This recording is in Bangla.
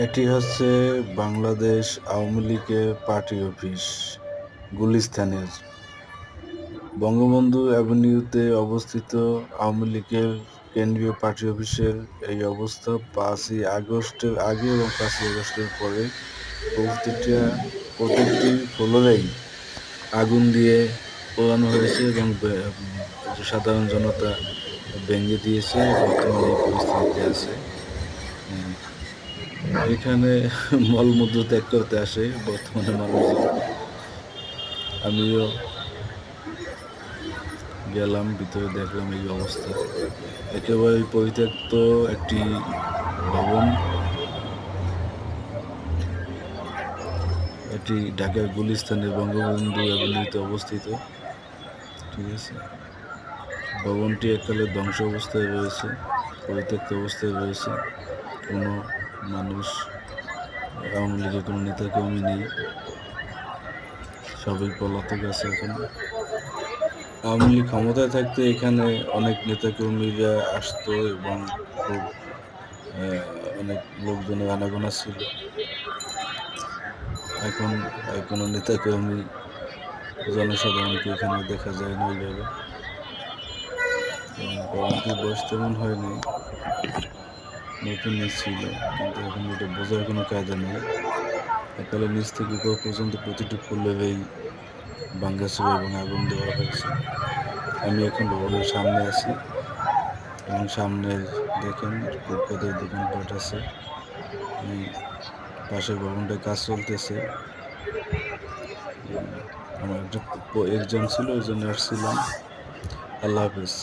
এটি হচ্ছে বাংলাদেশ আওয়ামী লীগের পার্টি অফিস, গুলিস্তানের বঙ্গবন্ধু অ্যাভিনিউতে অবস্থিত আওয়ামী লীগের কেন্দ্রীয় পার্টি অফিসের এই অবস্থা পাঁচই আগস্টের আগে এবং পাঁচই আগস্টের পরে প্রতিটা প্রত্যেকটি ফ্লোরেই আগুন দিয়ে পোড়ানো হয়েছে এবং সাধারণ জনতা ভেঙে দিয়েছে, বর্তমানে এই পরিস্থিতিতে আছে। এখানে মলমূত্র ত্যাগ করতে আসে, বর্তমানে মানুষজন আমিও গেলাম, ভিতরে দেখলাম এই অবস্থা। একেবারে পরিত্যক্ত একটি ভবন। এটি ঢাকার গুলিস্তানের বঙ্গবন্ধু অ্যাভিনিউতে অবস্থিত। ঠিক আছে? ভবনটি এককালে ধ্বংস অবস্থায় রয়েছে, পরিত্যক্ত অবস্থায় রয়েছে। কোনো মানুষ, আওয়ামী লীগের কোনো নেতাকর্মী নেই। সবই পলাতক আছে এখন। আওয়ামী লীগ ক্ষমতায় থাকতে এখানে অনেক নেতাকর্মীরা আসতো এবং খুব অনেক লোকজনের আনাগোনা ছিল। এখন কোনো নেতাকর্মী জনসাধারণকে এখানে দেখা যায় না ওইভাবে। বয়স তেমন হয়নি নতুনই ছিল, কিন্তু এখন এটা বোঝার কোনো কায়দা নেই। একালে নিচ থেকে উপর পর্যন্ত প্রতিটি ফুলের ফুলেরই ভাঙ্গাচুরা এবং আগুন দেওয়া হয়েছে। আমি এখন ভবনের সামনে আছি। এবং সামনে দেখেন ফুটপাতের দোকানপাট আছে। পাশের ভবনটায় কাজ চলতেছে। আমার একটা এক্সাম ছিল, ওই জন্য আসছিলাম। আল্লাহ হাফিজ।